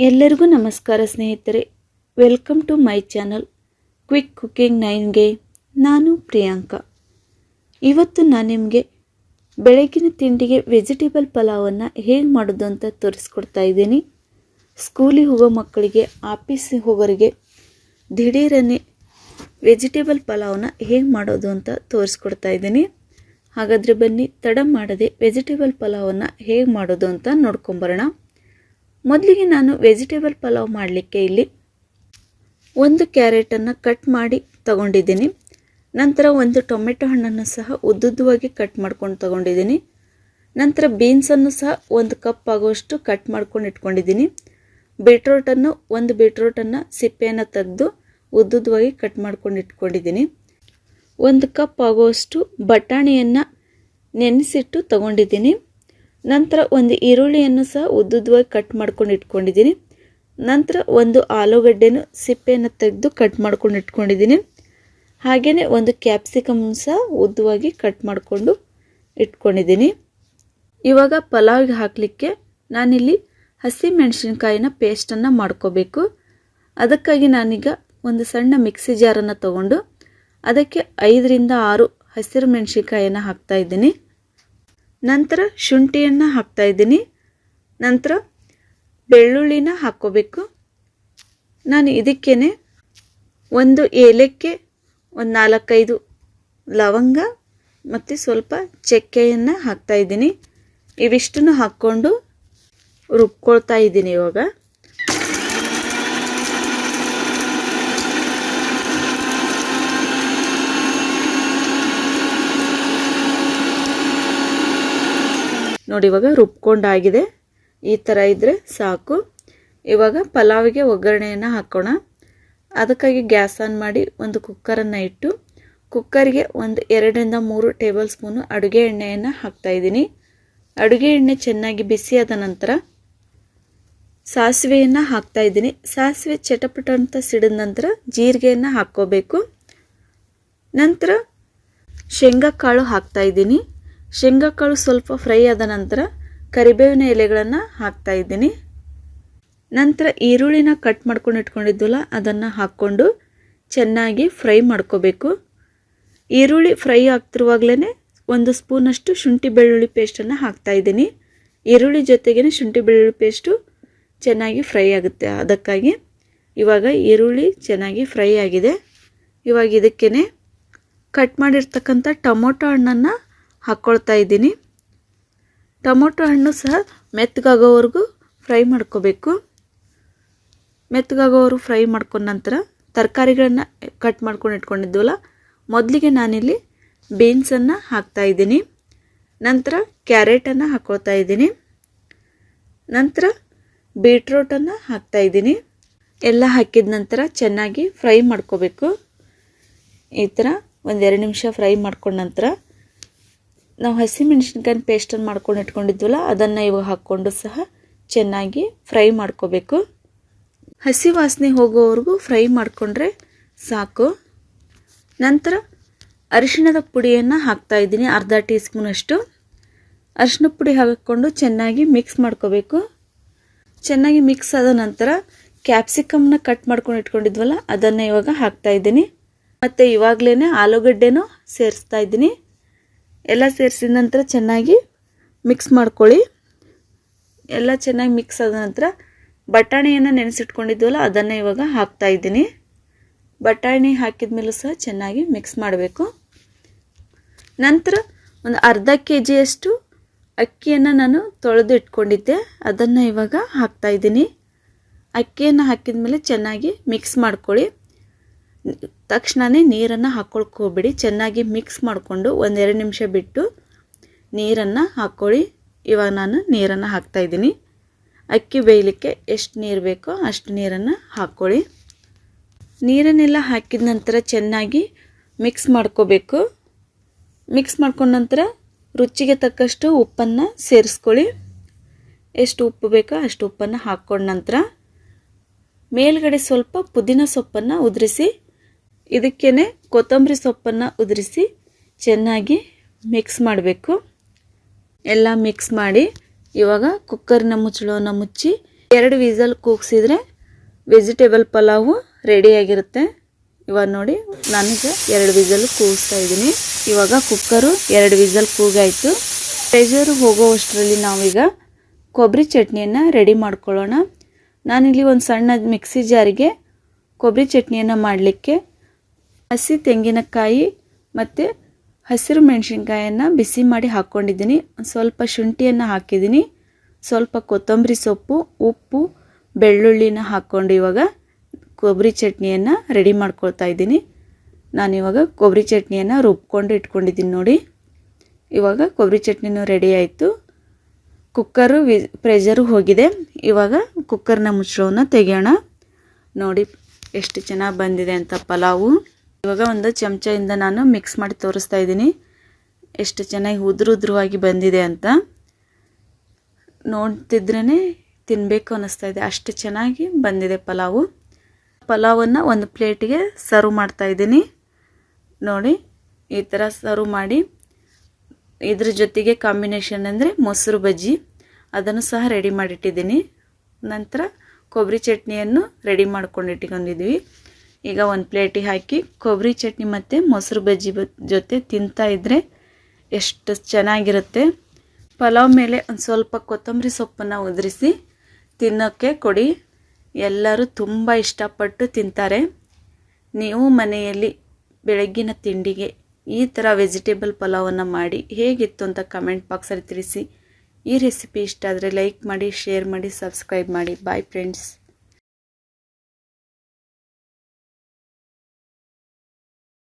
ಎಲ್ಲರಿಗೂ ನಮಸ್ಕಾರ ಸ್ನೇಹಿತರೆ. Welcome to my channel quick cooking ನೈನ್ಗೆ ನಾನು ಪ್ರಿಯಾಂಕಾ. ಇವತ್ತು ನಾನು ನಿಮಗೆ ಬೆಳಗಿನ ತಿಂಡಿಗೆ ವೆಜಿಟೇಬಲ್ ಪಲಾವನ್ನು ಹೇಗೆ ಮಾಡೋದು ಅಂತ ತೋರಿಸ್ಕೊಡ್ತಾ ಇದ್ದೀನಿ. ಸ್ಕೂಲಿಗೆ ಹೋಗೋ ಮಕ್ಕಳಿಗೆ ಆಫೀಸಿಗೆ ಹೋಗೋರಿಗೆ ದಿಢೀರನ್ನೇ ವೆಜಿಟೇಬಲ್ ಪಲಾವನ್ನ ಹೇಗೆ ಮಾಡೋದು ಅಂತ ತೋರಿಸ್ಕೊಡ್ತಾ ಇದ್ದೀನಿ. ಹಾಗಾದರೆ ಬನ್ನಿ, ತಡ ಮಾಡದೆ ವೆಜಿಟೇಬಲ್ ಪಲಾವನ್ನು ಹೇಗೆ ಮಾಡೋದು ಅಂತ ನೋಡ್ಕೊಂಬರೋಣ. ಮೊದಲಿಗೆ ನಾನು ವೆಜಿಟೇಬಲ್ ಪಲಾವ್ ಮಾಡಲಿಕ್ಕೆ ಇಲ್ಲಿ ಒಂದು ಕ್ಯಾರೆಟನ್ನು ಕಟ್ ಮಾಡಿ ತಗೊಂಡಿದ್ದೀನಿ. ನಂತರ ಒಂದು ಟೊಮೆಟೊ ಹಣ್ಣನ್ನು ಸಹ ಉದ್ದುದ್ದವಾಗಿ ಕಟ್ ಮಾಡ್ಕೊಂಡು ತಗೊಂಡಿದ್ದೀನಿ. ನಂತರ ಬೀನ್ಸನ್ನು ಸಹ ಒಂದು ಕಪ್ ಆಗುವಷ್ಟು ಕಟ್ ಮಾಡ್ಕೊಂಡು ಇಟ್ಕೊಂಡಿದ್ದೀನಿ. ಬೀಟ್ರೋಟನ್ನು, ಒಂದು ಬೀಟ್ರೋಟನ್ನು ಸಿಪ್ಪೆಯನ್ನು ತೆಗೆದು ಉದ್ದುದ್ದವಾಗಿ ಕಟ್ ಮಾಡ್ಕೊಂಡು ಇಟ್ಕೊಂಡಿದ್ದೀನಿ. ಒಂದು ಕಪ್ ಆಗುವಷ್ಟು ಬಟಾಣಿಯನ್ನು ನೆನೆಸಿಟ್ಟು ತಗೊಂಡಿದ್ದೀನಿ. ನಂತರ ಒಂದು ಈರುಳ್ಳಿಯನ್ನು ಸಹ ಉದ್ದುದ್ದವಾಗಿ ಕಟ್ ಮಾಡ್ಕೊಂಡು ಇಟ್ಕೊಂಡಿದ್ದೀನಿ. ನಂತರ ಒಂದು ಆಲೂಗಡ್ಡೆನು ಸಿಪ್ಪೆಯನ್ನು ತೆಗೆದು ಕಟ್ ಮಾಡ್ಕೊಂಡು ಇಟ್ಕೊಂಡಿದ್ದೀನಿ. ಹಾಗೆಯೇ ಒಂದು ಕ್ಯಾಪ್ಸಿಕಮ್ ಸಹ ಉದ್ದವಾಗಿ ಕಟ್ ಮಾಡಿಕೊಂಡು ಇಟ್ಕೊಂಡಿದ್ದೀನಿ. ಇವಾಗ ಪಲಾವ್ಗೆ ಹಾಕಲಿಕ್ಕೆ ನಾನಿಲ್ಲಿ ಹಸಿ ಮೆಣಸಿನ್ಕಾಯಿನ ಪೇಸ್ಟನ್ನು ಮಾಡ್ಕೋಬೇಕು. ಅದಕ್ಕಾಗಿ ನಾನೀಗ ಒಂದು ಸಣ್ಣ ಮಿಕ್ಸಿ ಜಾರನ್ನು ತಗೊಂಡು ಅದಕ್ಕೆ ಐದರಿಂದ ಆರು ಹಸಿರು ಮೆಣಸಿನ್ಕಾಯಿಯನ್ನು ಹಾಕ್ತಾ ಇದ್ದೀನಿ. ನಂತರ ಶುಂಠಿಯನ್ನು ಹಾಕ್ತಾ ಇದ್ದೀನಿ. ನಂತರ ಬೆಳ್ಳುಳ್ಳಿನ ಹಾಕ್ಕೋಬೇಕು ನಾನು ಇದಕ್ಕೇ ಒಂದು ಏಲಕ್ಕೆ ಒಂದು ನಾಲ್ಕೈದು ಲವಂಗ ಮತ್ತು ಸ್ವಲ್ಪ ಚಕ್ಕೆಯನ್ನು ಹಾಕ್ತಾ ಇದ್ದೀನಿ. ಇವಿಷ್ಟನ್ನು ಹಾಕ್ಕೊಂಡು ರುಬ್ಕೊಳ್ತಾ ಇದ್ದೀನಿ ಇವಾಗ. ನೋಡಿ, ಇವಾಗ ರುಬ್ಕೊಂಡಾಗಿದೆ. ಈ ಥರ ಇದ್ದರೆ ಸಾಕು. ಇವಾಗ ಪಲಾವಿಗೆ ಒಗ್ಗರಣೆಯನ್ನು ಹಾಕೋಣ. ಅದಕ್ಕಾಗಿ ಗ್ಯಾಸ್ ಆನ್ ಮಾಡಿ ಒಂದು ಕುಕ್ಕರನ್ನು ಇಟ್ಟು ಕುಕ್ಕರ್ಗೆ ಒಂದು ಎರಡರಿಂದ ಮೂರು ಟೇಬಲ್ ಸ್ಪೂನು ಅಡುಗೆ ಎಣ್ಣೆಯನ್ನು ಹಾಕ್ತಾಯಿದ್ದೀನಿ ಅಡುಗೆ ಎಣ್ಣೆ ಚೆನ್ನಾಗಿ ಬಿಸಿಯಾದ ನಂತರ ಸಾಸಿವೆಯನ್ನು ಹಾಕ್ತಾಯಿದ್ದೀನಿ ಸಾಸಿವೆ ಚಟಪಟ ಅಂತ ಸಿಡಿದ ನಂತರ ಜೀರಿಗೆಯನ್ನು ಹಾಕ್ಕೋಬೇಕು ನಂತರ ಶೇಂಗಾ ಕಾಳು ಹಾಕ್ತಾಯಿದ್ದೀನಿ ಶೇಂಗಾಕಾಳು ಸ್ವಲ್ಪ ಫ್ರೈ ಆದ ನಂತರ ಕರಿಬೇವಿನ ಎಲೆಗಳನ್ನು ಹಾಕ್ತಾ ಇದ್ದೀನಿ. ನಂತರ ಈರುಳ್ಳಿನ ಕಟ್ ಮಾಡ್ಕೊಂಡು ಇಟ್ಕೊಂಡಿದ್ದಲ್ಲ ಅದನ್ನು ಹಾಕ್ಕೊಂಡು ಚೆನ್ನಾಗಿ ಫ್ರೈ ಮಾಡ್ಕೋಬೇಕು. ಈರುಳ್ಳಿ ಫ್ರೈ ಆಗ್ತಿರುವಾಗಲೇ ಒಂದು ಸ್ಪೂನಷ್ಟು ಶುಂಠಿ ಬೆಳ್ಳುಳ್ಳಿ ಪೇಸ್ಟನ್ನು ಹಾಕ್ತಾ ಇದ್ದೀನಿ. ಈರುಳ್ಳಿ ಜೊತೆಗೇ ಶುಂಠಿ ಬೆಳ್ಳುಳ್ಳಿ ಪೇಸ್ಟು ಚೆನ್ನಾಗಿ ಫ್ರೈ ಆಗುತ್ತೆ. ಅದಕ್ಕಾಗಿ ಇವಾಗ ಈರುಳ್ಳಿ ಚೆನ್ನಾಗಿ ಫ್ರೈ ಆಗಿದೆ. ಇವಾಗ ಇದಕ್ಕೇ ಕಟ್ ಮಾಡಿರ್ತಕ್ಕಂಥ ಟೊಮೊಟೊ ಹಣ್ಣನ್ನು ಹಾಕ್ಕೊಳ್ತಾ ಇದ್ದೀನಿ. ಟೊಮೊಟೊ ಹಣ್ಣು ಸಹ ಮೆತ್ತಗಾಗೋವರೆಗೂ ಫ್ರೈ ಮಾಡ್ಕೋಬೇಕು. ಮೆತ್ತಗಾಗೋವರೆಗೂ ಫ್ರೈ ಮಾಡ್ಕೊಂಡ ನಂತರ ತರಕಾರಿಗಳನ್ನ ಕಟ್ ಮಾಡ್ಕೊಂಡು ಇಟ್ಕೊಂಡಿದ್ವಲ್ಲ, ಮೊದಲಿಗೆ ನಾನಿಲ್ಲಿ ಬೀನ್ಸನ್ನು ಹಾಕ್ತಾ ಇದ್ದೀನಿ. ನಂತರ ಕ್ಯಾರೆಟನ್ನು ಹಾಕ್ಕೊಳ್ತಾ ಇದ್ದೀನಿ. ನಂತರ ಬೀಟ್ರೋಟನ್ನು ಹಾಕ್ತಾ ಇದ್ದೀನಿ. ಎಲ್ಲ ಹಾಕಿದ ನಂತರ ಚೆನ್ನಾಗಿ ಫ್ರೈ ಮಾಡ್ಕೋಬೇಕು. ಈ ಥರ ಒಂದೆರಡು ನಿಮಿಷ ಫ್ರೈ ಮಾಡ್ಕೊಂಡ ನಂತರ ನಾವು ಹಸಿಮೆಣಸಿನ್ಕಾಯಿ ಪೇಸ್ಟನ್ನು ಮಾಡ್ಕೊಂಡು ಇಟ್ಕೊಂಡಿದ್ವಲ್ಲ, ಅದನ್ನು ಇವಾಗ ಹಾಕ್ಕೊಂಡು ಸಹ ಚೆನ್ನಾಗಿ ಫ್ರೈ ಮಾಡ್ಕೋಬೇಕು. ಹಸಿ ವಾಸನೆ ಹೋಗೋವರೆಗೂ ಫ್ರೈ ಮಾಡಿಕೊಂಡ್ರೆ ಸಾಕು. ನಂತರ ಅರಿಶಿಣದ ಪುಡಿಯನ್ನು ಹಾಕ್ತಾ ಇದ್ದೀನಿ, ಅರ್ಧ ಟೀ ಸ್ಪೂನಷ್ಟು ಅರಿಶಿಣ ಪುಡಿ ಹಾಕಿಕೊಂಡು ಚೆನ್ನಾಗಿ ಮಿಕ್ಸ್ ಮಾಡ್ಕೋಬೇಕು. ಚೆನ್ನಾಗಿ ಮಿಕ್ಸ್ ಆದ ನಂತರ ಕ್ಯಾಪ್ಸಿಕಮ್ನ ಕಟ್ ಮಾಡ್ಕೊಂಡು ಇಟ್ಕೊಂಡಿದ್ವಲ್ಲ, ಅದನ್ನು ಇವಾಗ ಹಾಕ್ತಾ ಇದ್ದೀನಿ. ಮತ್ತು ಇವಾಗಲೇ ಆಲೂಗಡ್ಡೆನೂ ಸೇರಿಸ್ತಾ ಇದ್ದೀನಿ. ಎಲ್ಲ ಸೇರಿಸಿದ ನಂತರ ಚೆನ್ನಾಗಿ ಮಿಕ್ಸ್ ಮಾಡ್ಕೊಳ್ಳಿ. ಎಲ್ಲ ಚೆನ್ನಾಗಿ ಮಿಕ್ಸ್ ಆದ ನಂತರ ಬಟಾಣಿಯನ್ನು ನೆನೆಸಿಟ್ಕೊಂಡಿದ್ವಲ್ಲ, ಅದನ್ನು ಇವಾಗ ಹಾಕ್ತಾ ಇದ್ದೀನಿ. ಬಟಾಣಿ ಹಾಕಿದ ಮೇಲೂ ಸಹ ಚೆನ್ನಾಗಿ ಮಿಕ್ಸ್ ಮಾಡಬೇಕು. ನಂತರ ಒಂದು ಅರ್ಧ ಕೆ ಜಿಯಷ್ಟು ಅಕ್ಕಿಯನ್ನು ನಾನು ತೊಳೆದು ಇಟ್ಕೊಂಡಿದ್ದೆ ಅದನ್ನು ಇವಾಗ ಹಾಕ್ತಾ ಇದ್ದೀನಿ. ಅಕ್ಕಿಯನ್ನು ಹಾಕಿದ ಮೇಲೆ ಚೆನ್ನಾಗಿ ಮಿಕ್ಸ್ ಮಾಡ್ಕೊಳ್ಳಿ. ತಕ್ಷಣವೇ ನೀರನ್ನು ಹಾಕ್ಕೊಳಕ್ಕೆ ಹೋಗ್ಬೇಡಿ ಚೆನ್ನಾಗಿ ಮಿಕ್ಸ್ ಮಾಡಿಕೊಂಡು ಒಂದೆರಡು ನಿಮಿಷ ಬಿಟ್ಟು ನೀರನ್ನು ಹಾಕ್ಕೊಳ್ಳಿ. ಇವಾಗ ನಾನು ನೀರನ್ನು ಹಾಕ್ತಾಯಿದ್ದೀನಿ ಅಕ್ಕಿ ಬೇಯಲಿಕ್ಕೆ ಎಷ್ಟು ನೀರು ಬೇಕೋ ಅಷ್ಟು ನೀರನ್ನು ಹಾಕ್ಕೊಳ್ಳಿ. ನೀರನ್ನೆಲ್ಲ ಹಾಕಿದ ನಂತರ ಚೆನ್ನಾಗಿ ಮಿಕ್ಸ್ ಮಾಡ್ಕೋಬೇಕು. ಮಿಕ್ಸ್ ಮಾಡ್ಕೊಂಡ ನಂತರ ರುಚಿಗೆ ತಕ್ಕಷ್ಟು ಉಪ್ಪನ್ನು ಸೇರಿಸ್ಕೊಳ್ಳಿ. ಎಷ್ಟು ಉಪ್ಪು ಬೇಕೋ ಅಷ್ಟು ಉಪ್ಪನ್ನು ಹಾಕ್ಕೊಂಡ ನಂತರ ಮೇಲ್ಗಡೆ ಸ್ವಲ್ಪ ಪುದೀನ ಸೊಪ್ಪನ್ನು ಉದುರಿಸಿ ಇದಕ್ಕೇ ಕೊತ್ತಂಬರಿ ಸೊಪ್ಪನ್ನು ಉದುರಿಸಿ ಚೆನ್ನಾಗಿ ಮಿಕ್ಸ್ ಮಾಡಬೇಕು. ಎಲ್ಲ ಮಿಕ್ಸ್ ಮಾಡಿ ಇವಾಗ ಕುಕ್ಕರ್ನ ಮುಚ್ಚಳವನ್ನು ಮುಚ್ಚಿ ಎರಡು ವಿಸಲ್ ಕೂಗಿಸಿದ್ರೆ ವೆಜಿಟೇಬಲ್ ಪಲಾವು ರೆಡಿಯಾಗಿರುತ್ತೆ ಇವಾಗ ನೋಡಿ, ನನಗೆ ಎರಡು ವಿಸಲ್ ಕೂಗಿಸ್ತಾ ಇದ್ದೀನಿ. ಇವಾಗ ಕುಕ್ಕರು ಎರಡು ವಿಸಲ್ ಕೂಗಾಯಿತು. ಪ್ರೆಷರ್ ಹೋಗೋವಷ್ಟರಲ್ಲಿ ನಾವೀಗ ಕೊಬ್ಬರಿ ಚಟ್ನಿಯನ್ನು ರೆಡಿ ಮಾಡ್ಕೊಳ್ಳೋಣ. ನಾನಿಲ್ಲಿ ಒಂದು ಸಣ್ಣ ಮಿಕ್ಸಿ ಜಾರಿಗೆ ಕೊಬ್ಬರಿ ಚಟ್ನಿಯನ್ನು ಮಾಡಲಿಕ್ಕೆ ಹಸಿ ತೆಂಗಿನಕಾಯಿ ಮತ್ತು ಹಸಿರು ಮೆಣಸಿನ್ಕಾಯನ್ನು ಬಿಸಿ ಮಾಡಿ ಹಾಕ್ಕೊಂಡಿದ್ದೀನಿ ಸ್ವಲ್ಪ ಶುಂಠಿಯನ್ನು ಹಾಕಿದ್ದೀನಿ. ಸ್ವಲ್ಪ ಕೊತ್ತಂಬರಿ ಸೊಪ್ಪು, ಉಪ್ಪು, ಬೆಳ್ಳುಳ್ಳಿನ ಹಾಕ್ಕೊಂಡು ಇವಾಗ ಕೊಬ್ಬರಿ ಚಟ್ನಿಯನ್ನು ರೆಡಿ ಮಾಡ್ಕೊಳ್ತಾ ಇದ್ದೀನಿ. ನಾನಿವಾಗ ಕೊಬ್ಬರಿ ಚಟ್ನಿಯನ್ನು ರುಬ್ಕೊಂಡು ಇಟ್ಕೊಂಡಿದ್ದೀನಿ ನೋಡಿ. ಇವಾಗ ಕೊಬ್ಬರಿ ಚಟ್ನಿನೂ ರೆಡಿ ಆಯಿತು. ಕುಕ್ಕರು ವಿ, ಪ್ರೆಷರು ಹೋಗಿದೆ. ಇವಾಗ ಕುಕ್ಕರ್ನ ಮುಚ್ಚಳವನ್ನು ತೆಗೆಯೋಣ. ನೋಡಿ, ಎಷ್ಟು ಚೆನ್ನಾಗಿ ಬಂದಿದೆ ಅಂತ ಪಲಾವು. ಇವಾಗ ಒಂದು ಚಮಚದಿಂದ ನಾನು ಮಿಕ್ಸ್ ಮಾಡಿ ತೋರಿಸ್ತಾ ಇದ್ದೀನಿ. ಎಷ್ಟು ಚೆನ್ನಾಗಿ ಉದುರು ಉದುರುವಾಗಿ ಬಂದಿದೆ ಅಂತ. ನೋಡ್ತಿದ್ರೇ ತಿನ್ನಬೇಕು ಅನ್ನಿಸ್ತಾ ಇದೆ. ಅಷ್ಟು ಚೆನ್ನಾಗಿ ಬಂದಿದೆ ಪಲಾವು. ಪಲಾವನ್ನು ಒಂದು ಪ್ಲೇಟಿಗೆ ಸರ್ವ್ ಮಾಡ್ತಾ ಇದ್ದೀನಿ. ನೋಡಿ, ಈ ಥರ ಸರ್ವ್ ಮಾಡಿ. ಇದ್ರ ಜೊತೆಗೆ ಕಾಂಬಿನೇಷನ್ ಅಂದರೆ ಮೊಸರು ಬಜ್ಜಿ. ಅದನ್ನು ಸಹ ರೆಡಿ ಮಾಡಿಟ್ಟಿದ್ದೀನಿ. ನಂತರ ಕೊಬ್ಬರಿ ಚಟ್ನಿಯನ್ನು ರೆಡಿ ಮಾಡ್ಕೊಂಡು ಇಟ್ಕೊಂಡಿದ್ವಿ ಈಗ ಒಂದು ಪ್ಲೇಟಿಗೆ ಹಾಕಿ ಕೊಬ್ಬರಿ ಚಟ್ನಿ ಮತ್ತು ಮೊಸರು ಬಜ್ಜಿ ಜೊತೆ ತಿಂತಾ ಇದ್ದರೆ ಎಷ್ಟು ಚೆನ್ನಾಗಿರುತ್ತೆ. ಪಲಾವ್ ಮೇಲೆ ಒಂದು ಸ್ವಲ್ಪ ಕೊತ್ತಂಬರಿ ಸೊಪ್ಪನ್ನು ಉದುರಿಸಿ ತಿನ್ನೋಕ್ಕೆ ಕೊಡಿ. ಎಲ್ಲರೂ ತುಂಬ ಇಷ್ಟಪಟ್ಟು ತಿಂತಾರೆ. ನೀವು ಮನೆಯಲ್ಲಿ ಬೆಳಗ್ಗಿನ ತಿಂಡಿಗೆ ಈ ಥರ ವೆಜಿಟೇಬಲ್ ಪಲಾವನ್ನು ಮಾಡಿ ಹೇಗಿತ್ತು ಅಂತ ಕಮೆಂಟ್ ಬಾಕ್ಸಲ್ಲಿ ತಿಳಿಸಿ. ಈ ರೆಸಿಪಿ ಇಷ್ಟ ಆದರೆ ಲೈಕ್ ಮಾಡಿ ಶೇರ್ ಮಾಡಿ ಸಬ್ಸ್ಕ್ರೈಬ್ ಮಾಡಿ. Bye friends